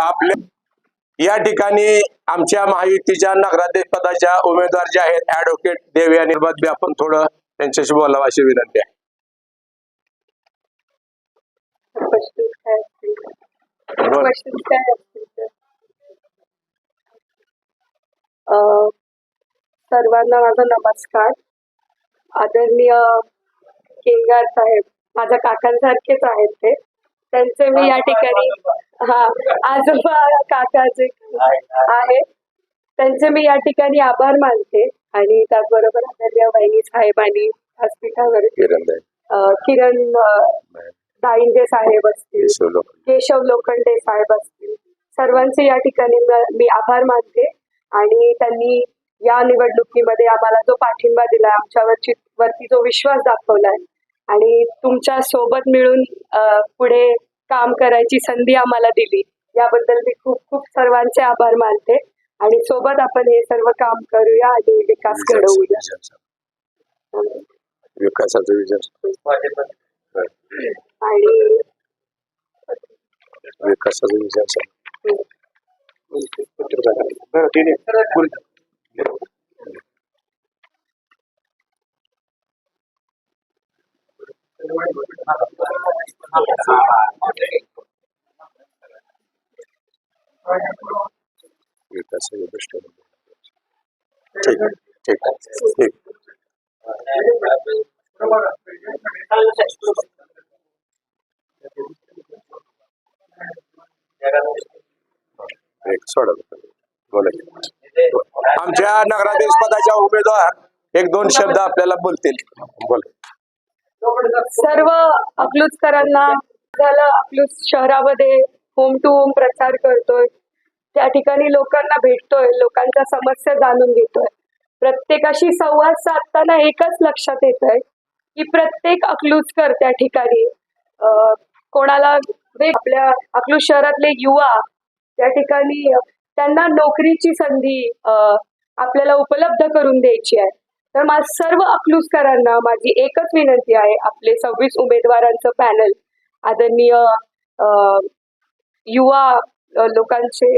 आपल्या या ठिकाणी आमच्या महायुतीच्या नगराध्यक्ष पदाच्या उमेदवार जे आहेत ऍडव्होकेट देवी आणि बी आपण थोडं त्यांच्याशी बोलावं अशी विनंती आहे. सर्वांना माझा नमस्कार. आदरणीय केंगार साहेब माझ्या काकांसारखेच आहेत ते. त्यांचे मी या ठिकाणी हा आजोबा काकाचे आहेत त्यांचे मी या ठिकाणी आभार मानते आणि त्याचबरोबर आदरणीय वहिनी साहेब आणि व्यासपीठावर किरण दाई, अं, किरण अं, दाईंगे साहेब असतील केशव लोखंडे. साहेब असतील सर्वांचे या ठिकाणी म- आभार मानते आणि त्यांनी या निवडणुकीमध्ये आम्हाला जो पाठिंबा दिलाय आमच्यावरची वरती जो विश्वास दाखवलाय आणि तुमच्यासोबत मिळून पुढे काम करायची संधी आम्हाला दिली. याबद्दल मी खूप खूप सर्वांचे आभार मानते. आणि सोबत आपण हे सर्व काम करूया आणि विकास घडवूया. विकासाचं विजन आणि विकासाचं विजन ठीक ठीक ठीक एक सोडा बोला आमच्या नगराध्यक्ष पदाच्या उमेदवार एक दोन शब्द आपल्याला बोलतील. बोला. सर्व अकलूजकरांना झालं अकलूज शहरामध्ये होम टू होम प्रचार करतोय. त्या ठिकाणी लोकांना भेटतोय लोकांच्या समस्या जाणून घेतोय. प्रत्येकाशी संवाद साधताना एकच लक्षात येत आहे की प्रत्येक अकलूजकर त्या ठिकाणी कोणाला आपल्या अकलूज शहरातले युवा त्या ठिकाणी त्यांना नोकरीची संधी आपल्याला उपलब्ध करून द्यायची आहे. तर माझ सर्व अकलूजकरांना माझी एकच विनंती आहे आपले सव्वीस उमेदवारांचं पॅनल आदरणीय युवा लोकांचे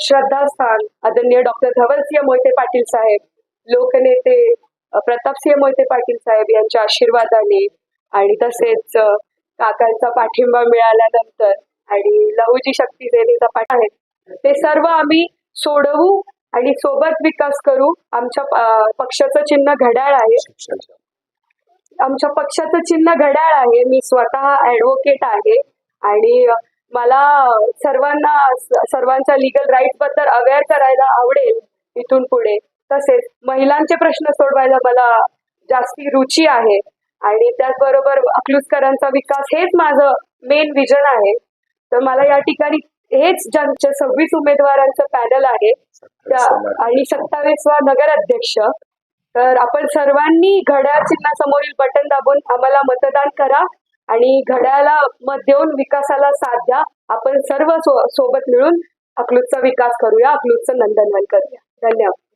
श्रद्धास्थान आदरणीय डॉक्टर धवलसिंह मोहिते पाटील साहेब लोकनेते प्रतापसिंह मोहिते पाटील साहेब यांच्या आशीर्वादाने आणि तसेच काकांचा पाठिंबा मिळाल्यानंतर आणि लहुजी शक्ती सेनेचा पाठ आहे. ते सर्व आम्ही सोडवू आणि सोबत विकास करू. आमच्या पक्षाचं चिन्ह घड्याळ आहे. आमच्या पक्षाचं चिन्ह घड्याळ आहे. मी स्वतः ऍडव्होकेट आहे. आणि मला सर्वांना सर्वांच्या लिगल राईटबद्दल अवेअर करायला आवडेल इथून पुढे. तसेच महिलांचे प्रश्न सोडवायला मला जास्ती रुची आहे. आणि त्याचबरोबर अकलूजकरांचा विकास हेच माझं मेन विजन आहे. तर मला या ठिकाणी हेच ज्यांचे सव्वीस उमेदवारांचं पॅनल आहे त्या आणि सत्तावीसवा नगर अध्यक्ष तर आपण सर्वांनी घड्याळ चिन्हासमोरील बटन दाबून आम्हाला मतदान करा आणि घड्याळाला मत देऊन विकासाला साथ द्या. आपण सर्व सो- सोबत मिळून अकलूजचा विकास करूया अकलूजचं नंदनवन करूया. धन्यवाद.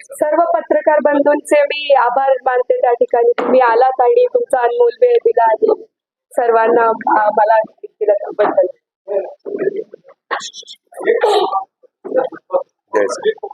सर्व पत्रकार बंधूंचे मी आभार मानते त्या ठिकाणी. तुम्ही आलात आणि तुमचा अनमोल वेळ दिला आणि सर्वांना मला दिला Yes.